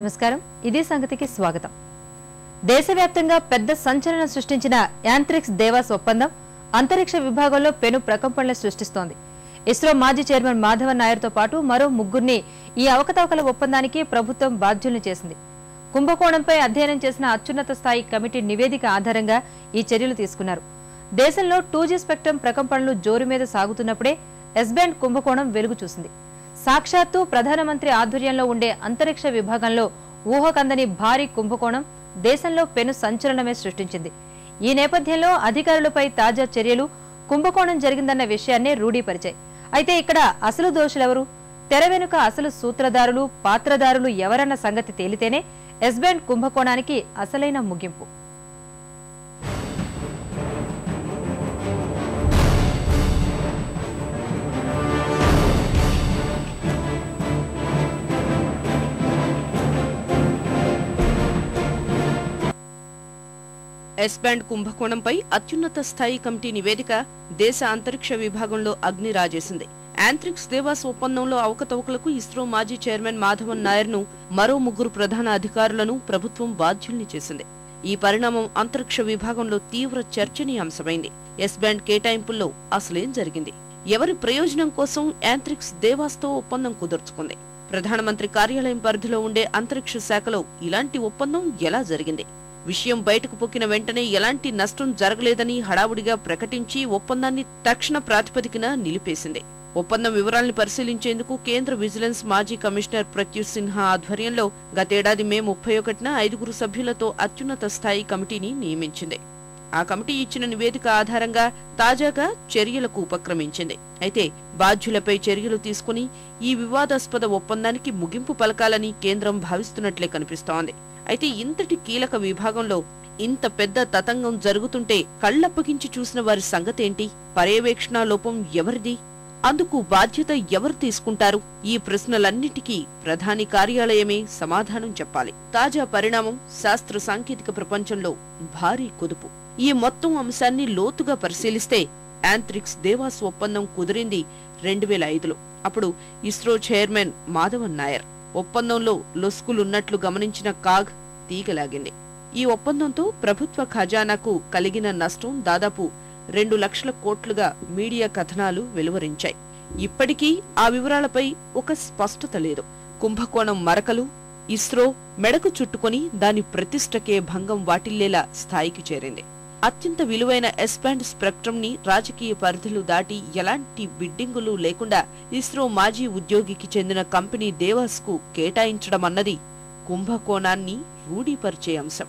నమస్కారం. ఇదే సంగతికి స్వాగతం. దేశవ్యాప్తంగా పెద్ద సంచలనం సృష్టించిన యాంత్రిక్స్ దేవాస్ ఒప్పందం అంతరిక్ష విభాగంలో పెను ప్రకంపనలు సృష్టిస్తోంది. ఇస్రో మాజీ చైర్మన్ మాధవన్ నాయర్తో పాటు మరో ముగ్గురిని ఈ అవకతవకల ఒప్పందానికి ప్రభుత్వం బాధ్యుల్ని చేసింది. కుంభకోణంపై అధ్యయనం చేసిన అత్యున్నత స్థాయి కమిటీ నివేదిక ఆధారంగా ఈ చర్యలు తీసుకున్నారు. దేశంలో టూ జీ స్పెక్ట్రమ్ ప్రకంపనలు జోరు మీద సాగుతున్నప్పుడే ఎస్బ్యాండ్ కుంభకోణం వెలుగు చూసింది. సాక్షాత్తు ప్రధానమంత్రి ఆధ్వర్యంలో ఉండే అంతరిక్ష విభాగంలో ఊహకందని భారీ కుంభకోణం దేశంలో పెను సంచలనమే సృష్టించింది. ఈ నేపథ్యంలో అధికారులపై తాజా చర్యలు కుంభకోణం జరిగిందన్న విషయాన్నే రూఢీపరిచాయి. అయితే ఇక్కడ అసలు దోషులెవరు? తెర వెనుక అసలు సూత్రధారులు పాత్రధారులు ఎవరన్న సంగతి తేలితేనే ఎస్బెండ్ కుంభకోణానికి అసలైన ముగింపు. ఎస్ బ్యాండ్ కుంభకోణంపై అత్యున్నత స్థాయి కమిటీ నివేదిక దేశ అంతరిక్ష విభాగంలో అగ్ని రాజేసింది. యాంత్రిక్స్ దేవాస్ ఒప్పందంలో అవకతవకలకు ఇస్రో మాజీ చైర్మన్ మాధవన్ నాయర్ను మరో ముగ్గురు ప్రధాన అధికారులను ప్రభుత్వం బాధ్యుల్ని చేసింది. ఈ పరిణామం అంతరిక్ష విభాగంలో తీవ్ర చర్చనీయాంశమైంది. ఎస్ బ్యాండ్ కేటాయింపుల్లో అసలేం జరిగింది? ఎవరి ప్రయోజనం కోసం యాంత్రిక్స్ దేవాస్తో ఒప్పందం కుదుర్చుకుంది? ప్రధానమంత్రి కార్యాలయం పరిధిలో ఉండే అంతరిక్ష శాఖలో ఇలాంటి ఒప్పందం ఎలా జరిగింది? విషయం బయటకు పొక్కిన వెంటనే ఎలాంటి నష్టం జరగలేదని హడావుడిగా ప్రకటించి ఒప్పందాన్ని తక్షణ ప్రాతిపదికన నిలిపేసింది. ఒప్పందం వివరాల్ని పరిశీలించేందుకు కేంద్ర విజిలెన్స్ మాజీ కమిషనర్ ప్రత్యుష్ సిన్హా ఆధ్వర్యంలో గతేడాది మే ముప్పై ఒకటిన ఐదుగురు సభ్యులతో అత్యున్నత స్థాయి కమిటీని నియమించింది. ఆ కమిటీ ఇచ్చిన నివేదిక ఆధారంగా తాజాగా చర్యలకు ఉపక్రమించింది. అయితే బాధ్యులపై చర్యలు తీసుకుని ఈ వివాదాస్పద ఒప్పందానికి ముగింపు పలకాలని కేంద్రం భావిస్తున్నట్లే కనిపిస్తోంది. అయితే ఇంతటి కీలక విభాగంలో ఇంత పెద్ద తతంగం జరుగుతుంటే కళ్ళప్పగించి చూసిన వారి సంగతేంటి? పర్యవేక్షణ లోపం ఎవరిది? అందుకు బాధ్యత ఎవరు తీసుకుంటారు? ఈ ప్రశ్నలన్నిటికీ ప్రధాని కార్యాలయమే సమాధానం చెప్పాలి. తాజా పరిణామం శాస్త్ర సాంకేతిక ప్రపంచంలో భారీ కుదుపు. ఈ మొత్తం అంశాన్ని లోతుగా పరిశీలిస్తే యాంత్రిక్స్ దేవాస్ ఒప్పందం కుదిరింది రెండు వేల ఐదులో. అప్పుడు ఇస్రో చైర్మన్ మాధవన్ నాయర్. ఒప్పందంలో లొసుకులున్నట్లు గమనించిన కాగ్ తీగలాగింది. ఈ ఒప్పందంతో ప్రభుత్వ ఖజానాకు కలిగిన నష్టం దాదాపు రెండు లక్షల కోట్లుగా మీడియా కథనాలు వెలువరించాయి. ఇప్పటికీ ఆ వివరాలపై ఒక స్పష్టత లేదు. కుంభకోణం మరకలు ఇస్రో మెడకు చుట్టుకొని దాని ప్రతిష్టకే భంగం వాటిల్లేలా స్థాయికి చేరింది. అత్యంత విలువైన ఎస్పాండ్ స్పెక్ట్రమ్ని రాజకీయ పరిధులు దాటి ఎలాంటి బిడ్డింగులు లేకుండా ఇస్రో మాజీ ఉద్యోగికి చెందిన కంపెనీ దేవాస్కు కేటాయించడం అన్నది కుంభకోణాన్ని రూఢీపరిచే అంశం.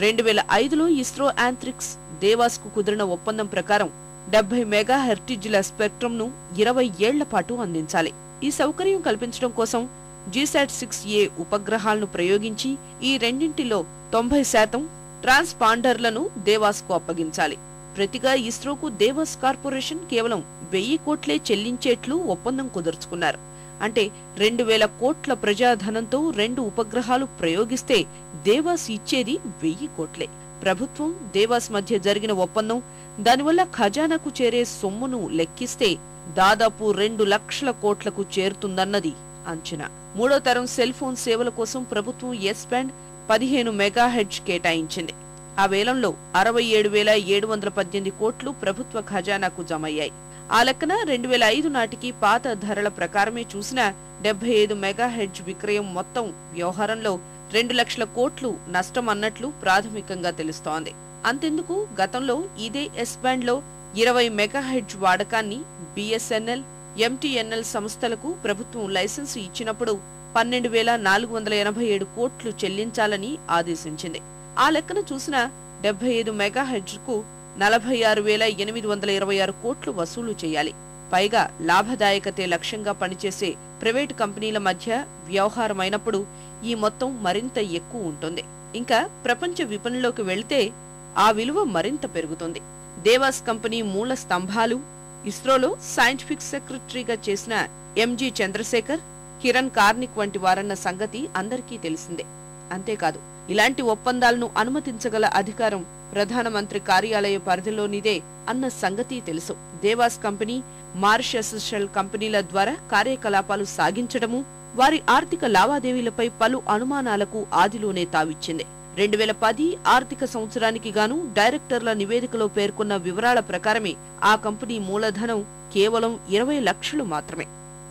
రెండు వేల ఐదులో ఇస్రో యాంత్రిక్స్ దేవాస్కు కుదిరిన ఒప్పందం ప్రకారం డెబ్బై మెగా హెర్టిజ్ల స్పెక్ట్రమ్ను ఇరవై ఏళ్ళ పాటు అందించాలి. ఈ సౌకర్యం కల్పించడం కోసం జీసాట్ సిక్స్ ఏ ఉపగ్రహాలను ప్రయోగించి ఈ రెండింటిలో తొంభై శాతం ట్రాన్స్పాండర్లను దేవాస్కు అప్పగించాలి. ప్రతిగా ఇస్రోకు దేవాస్ కార్పొరేషన్ కేవలం వెయ్యి కోట్లే చెల్లించేట్లు ఒప్పందం కుదుర్చుకున్నారు. అంటే రెండు వేల కోట్ల ప్రజాధనంతో రెండు ఉపగ్రహాలు ప్రయోగిస్తే దేవాస్ ఇచ్చేది వెయ్యి కోట్లే. ప్రభుత్వం దేవాస్ మధ్య జరిగిన ఒప్పందం దానివల్ల ఖజానాకు చేరే సొమ్మును లెక్కిస్తే దాదాపు రెండు లక్షల కోట్లకు చేరుతుందన్నది అంచనా. మూడో తరం సెల్ ఫోన్ సేవల కోసం ప్రభుత్వం ఎస్ బ్యాండ్ పదిహేను మెగాహెడ్జ్ కేటాయించింది. ఆ వేలంలో అరవై ఏడు వేల ఏడు వందల పద్దెనిమిది కోట్లు ప్రభుత్వ ఖజానాకు జమయ్యాయి. ఆ లెక్కన రెండు వేల ఐదు నాటికి పాత ధరల ప్రకారమే చూసిన డెబ్బై ఐదు మెగాహెడ్జ్ విక్రయం మొత్తం వ్యవహారంలో రెండు లక్షల కోట్లు నష్టం అన్నట్లు ప్రాథమికంగా తెలుస్తోంది. అంతెందుకు? గతంలో ఇదే ఎస్ బ్యాండ్లో ఇరవై మెగాహెడ్జ్ వాడకాన్ని బిఎస్ఎన్ఎల్ ఎంటీఎన్ఎల్ సంస్థలకు ప్రభుత్వం లైసెన్సు ఇచ్చినప్పుడు పన్నెండు వేల నాలుగు వందల ఎనభై ఏడు కోట్లు చెల్లించాలని ఆదేశించింది. ఆ లెక్కన చూసిన డెబ్బై ఐదు మెగాహెడ్జ్కు నలభై ఆరు వేల ఎనిమిది వందల ఇరవై ఆరు కోట్లు వసూలు చేయాలి. పైగా లాభదాయకతే లక్ష్యంగా పనిచేసే ప్రైవేటు కంపెనీల మధ్య వ్యవహారమైనప్పుడు ఈ మొత్తం మరింత ఎక్కువ ఉంటుంది. ఇంకా ప్రపంచ విపణిలోకి వెళితే ఆ విలువ మరింత పెరుగుతుంది. దేవాస్ కంపెనీ మూల స్తంభాలు ఇస్రోలో సైంటిఫిక్ సెక్రటరీగా చేసిన ఎంజి చంద్రశేఖర్ కిరణ్ కార్నిక్ వంటి వారన్న సంగతి అందరికీ తెలిసిందే. అంతేకాదు ఇలాంటి ఒప్పందాలను అనుమతించగల అధికారం ప్రధానమంత్రి కార్యాలయ పరిధిలోనిదే అన్న సంగతి తెలుసు. దేవాస్ కంపెనీ మారిషస్ షెల్ కంపెనీల ద్వారా కార్యకలాపాలు సాగించడము వారి ఆర్థిక లావాదేవీలపై పలు అనుమానాలకు ఆదిలోనే తావిచ్చింది. రెండు వేల పది ఆర్థిక సంవత్సరానికి గాను డైరెక్టర్ల నివేదికలో పేర్కొన్న వివరాల ప్రకారమే ఆ కంపెనీ మూలధనం కేవలం ఇరవై లక్షలు మాత్రమే.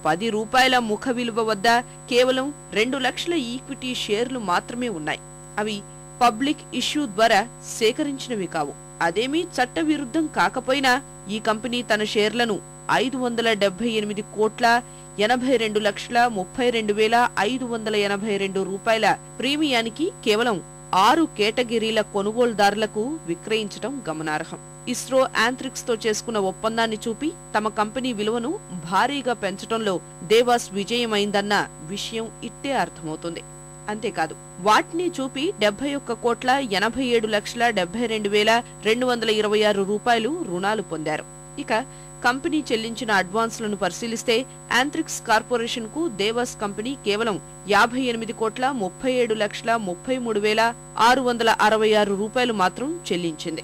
పది రూపాయల ముఖ విలువ వద్ద కేవలం రెండు లక్షల ఈక్విటీ షేర్లు మాత్రమే ఉన్నాయి. అవి పబ్లిక్ ఇష్యూ ద్వారా సేకరించినవి కావు. అదేమీ చట్టవిరుద్ధం కాకపోయినా ఈ కంపెనీ తన షేర్లను ఐదు వందల డెబ్బై ఎనిమిది కోట్ల ఎనభై రెండు లక్షల ముప్పై రెండు వేల ఐదు వందల ఎనభై రెండు రూపాయల ప్రీమియానికి కేవలం ఆరు కేటగిరీల కొనుగోలుదారులకు విక్రయించడం గమనార్హం. ఇస్రో యాంత్రిక్స్తో చేసుకున్న ఒప్పందాన్ని చూపి తమ కంపెనీ విలువను భారీగా పెంచడంలో దేవాస్ విజయమైందన్న విషయం ఇట్టే అర్థమవుతుంది. అంతేకాదు వాటిని చూపి డెబ్బై ఒక్క కోట్ల ఎనభై ఏడు లక్షల డెబ్బై రెండు వేల రెండు వందల ఇరవై ఆరు రూపాయలు రుణాలు పొందారు. ఇక కంపెనీ చెల్లించిన అడ్వాన్స్లను పరిశీలిస్తే యాంత్రిక్స్ కార్పొరేషన్కు దేవాస్ కంపెనీ కేవలం యాభై ఎనిమిది కోట్ల ముప్పై ఏడు లక్షల ముప్పై మూడు వేల ఆరు వందల అరవై ఆరు రూపాయలు మాత్రం చెల్లించింది.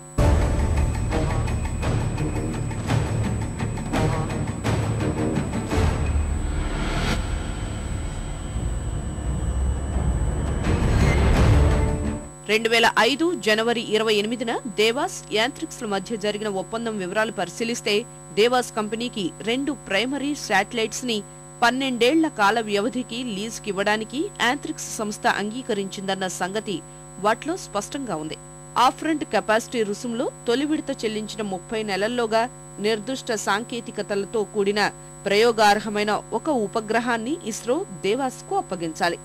రెండు వేల ఐదు జనవరి ఇరవై ఎనిమిదిన దేవాస్ యాంత్రిక్స్ మధ్య జరిగిన ఒప్పందం వివరాలు పరిశీలిస్తే దేవాస్ కంపెనీకి రెండు ప్రైమరీ శాటిలైట్స్ని పన్నెండేళ్ళ కాల వ్యవధికి లీజుకివ్వడానికి యాంత్రిక్స్ సంస్థ అంగీకరించిందన్న సంగతి వాటిలో స్పష్టంగా ఉంది. ఆ ఫ్రంట్ కెపాసిటీ రుసుంలో తొలి విడత చెల్లించిన ముప్పై నెలల్లోగా నిర్దిష్ట సాంకేతికతలతో కూడిన ప్రయోగార్హమైన ఒక ఉపగ్రహాన్ని ఇస్రో దేవాస్కు అప్పగించాలి.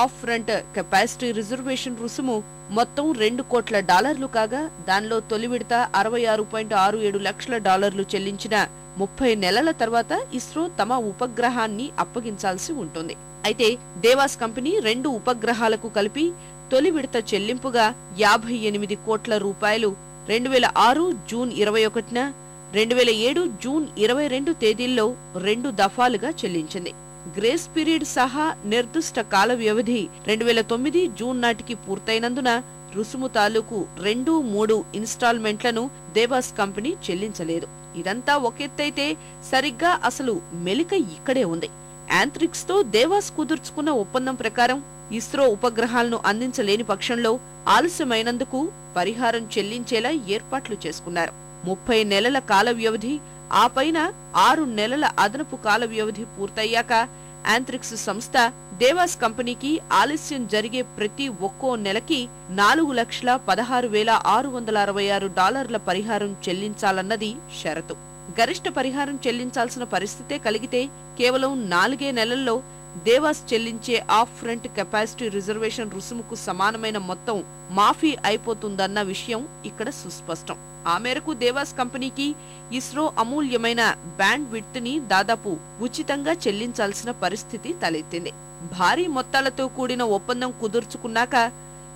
ఆఫ్ ఫ్రంట్ కెపాసిటీ రిజర్వేషన్ రుసుము మొత్తం రెండు కోట్ల డాలర్లు కాగా దానిలో తొలి విడత అరవై ఆరు పాయింట్ ఆరు ఏడు లక్షల డాలర్లు చెల్లించిన ముప్పై నెలల తర్వాత ఇస్రో తమ ఉపగ్రహాన్ని అప్పగించాల్సి ఉంటుంది. అయితే దేవాస్ కంపెనీ రెండు ఉపగ్రహాలకు కలిపి తొలి విడత చెల్లింపుగా యాభై ఎనిమిది కోట్ల రూపాయలు రెండు వేల ఆరు జూన్ ఇరవై ఒకటిన రెండు వేల ఏడు జూన్ ఇరవై రెండు తేదీల్లో రెండు దఫాలుగా చెల్లించింది. గ్రేస్ పీరియడ్ సహా నిర్దిష్ట కాల వ్యవధి రెండు వేల తొమ్మిది జూన్ నాటికి పూర్తయినందున రుసుము తాలూకు రెండు మూడు ఇన్స్టాల్మెంట్లను దేవాస్ కంపెనీ చెల్లించలేదు. ఇదంతా ఒకెత్తైతే సరిగ్గా అసలు మెలిక ఇక్కడే ఉంది. యాంత్రిక్స్తో దేవాస్ కుదుర్చుకున్న ఒప్పందం ప్రకారం ఇస్రో ఉపగ్రహాలను అందించలేని పక్షంలో ఆలస్యమైనందుకు పరిహారం చెల్లించేలా ఏర్పాట్లు చేసుకున్నారు. ముప్పై నెలల కాల వ్యవధి ఆ పైన ఆరు నెలల అదనపు కాల వ్యవధి పూర్తయ్యాక యాంత్రిక్స్ సంస్థ దేవాస్ కంపెనీకి ఆలస్యం జరిగే ప్రతి ఒక్కో నెలకి నాలుగు లక్షల పదహారు వేల ఆరు వందల అరవై ఆరు డాలర్ల పరిహారం చెల్లించాలన్నది షరతు. గరిష్ట పరిహారం చెల్లించాల్సిన పరిస్థితే కలిగితే కేవలం నాలుగే నెలల్లో దేవాస్ చెల్లించే ఆఫ్ ఫ్రంట్ కెపాసిటీ రిజర్వేషన్ రుసుముకు సమానమైన మొత్తం మాఫీ అయిపోతుందన్న విషయం ఇక్కడ సుస్పష్టం. ఆ మేరకు దేవాస్ కంపెనీకి ఇస్రో అమూల్యమైన బ్యాండ్ విడ్త్ని దాదాపు ఉచితంగా చెల్లించాల్సిన పరిస్థితి తలెత్తింది. భారీ మొత్తాలతో కూడిన ఒప్పందం కుదుర్చుకున్నాక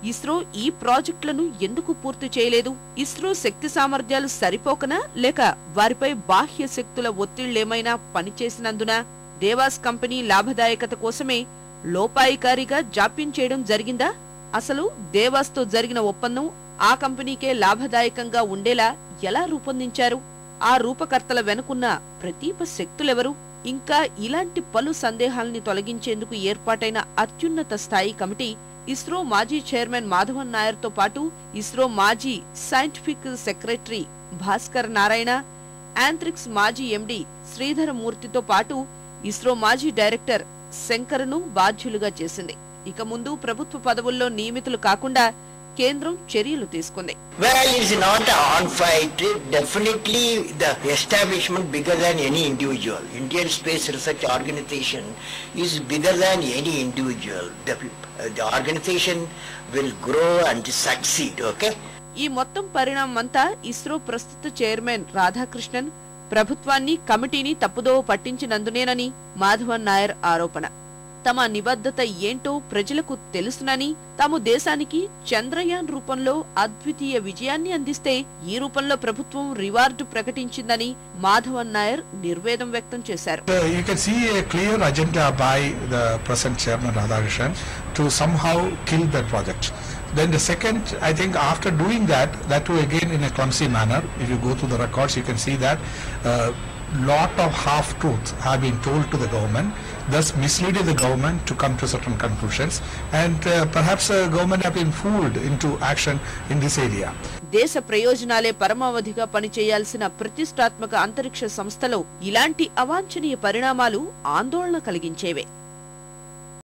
ఇస్రో ఈ ప్రాజెక్టులను ఎందుకు పూర్తి చేయలేదు? ఇస్రో శక్తి సామర్థ్యాలు సరిపోకనా? లేక వారిపై బాహ్య శక్తుల ఒత్తిళ్ళేమైనా పనిచేసినందున దేవాస్ కంపెనీ లాభదాయకత కోసమే లోపాయికారిగా జాప్యం చేయడం జరిగిందా? అసలు దేవాస్తో జరిగిన ఒప్పందం ఆ కంపెనీకే లాభదాయకంగా ఉండేలా ఎలా రూపొందించారు? ఆ రూపకర్తల వెనుకున్న ప్రతీప శక్తులెవరు? ఇంకా ఇలాంటి పలు సందేహాల్ని తొలగించేందుకు ఏర్పాటైన అత్యున్నత స్థాయి కమిటీ ఇస్రో మాజీ చైర్మన్ మాధవన్ నాయర్తో పాటు ఇస్రో మాజీ సైంటిఫిక్ సెక్రటరీ భాస్కర్ నారాయణ యాంత్రిక్స్ మాజీ ఎండి శ్రీధర మూర్తితో పాటు ఇస్రో మాజీ డైరెక్టర్ శంకర్ను బాధ్యులుగా చేసింది. ఇక ముందు ప్రభుత్వ పదవుల్లో నియమితులు కాకుండా కేంద్రం చర్యలు తీసుకుంది. Not on fight definitely the establishment Indian space research organisation is organisation will grow and succeed okay ఈ మొత్తం పరిణామం అంతా ఇస్రో ప్రస్తుత చైర్మన్ రాధాకృష్ణన్ ప్రభుత్వాన్ని కమిటీని తప్పుదోవ పట్టించినందునేనని మాధవన్ నాయర్ ఆరోపణ. తమ నిబద్ధత ఏంటో ప్రజలకు తెలుసునని తాము దేశానికి చంద్రయాన్ రూపంలో అద్వితీయ విజయాన్ని అందిస్తే ఈ రూపంలో ప్రభుత్వం రివార్డు ప్రకటించిందని మాధవన్ నాయర్ నిర్వేదం వ్యక్తం చేశారు. Uh, you can see a clear agenda by the present chairman Then the second, I think after doing that, that too again in a clumsy manner, if you go to the records, you can see that uh, lot of half truths have been told to the government, thus misleading the government to come to certain conclusions, and uh, perhaps the uh, government have been fooled into action in this area. దేశ ప్రయోజనాలే పరమావధిగా పనిచేయాల్సిన ప్రతిష్టాత్మక అంతరిక్ష సంస్థలో ఇలాంటి అవాంఛనీయ పరిణామాలు ఆందోళన కలిగించేవే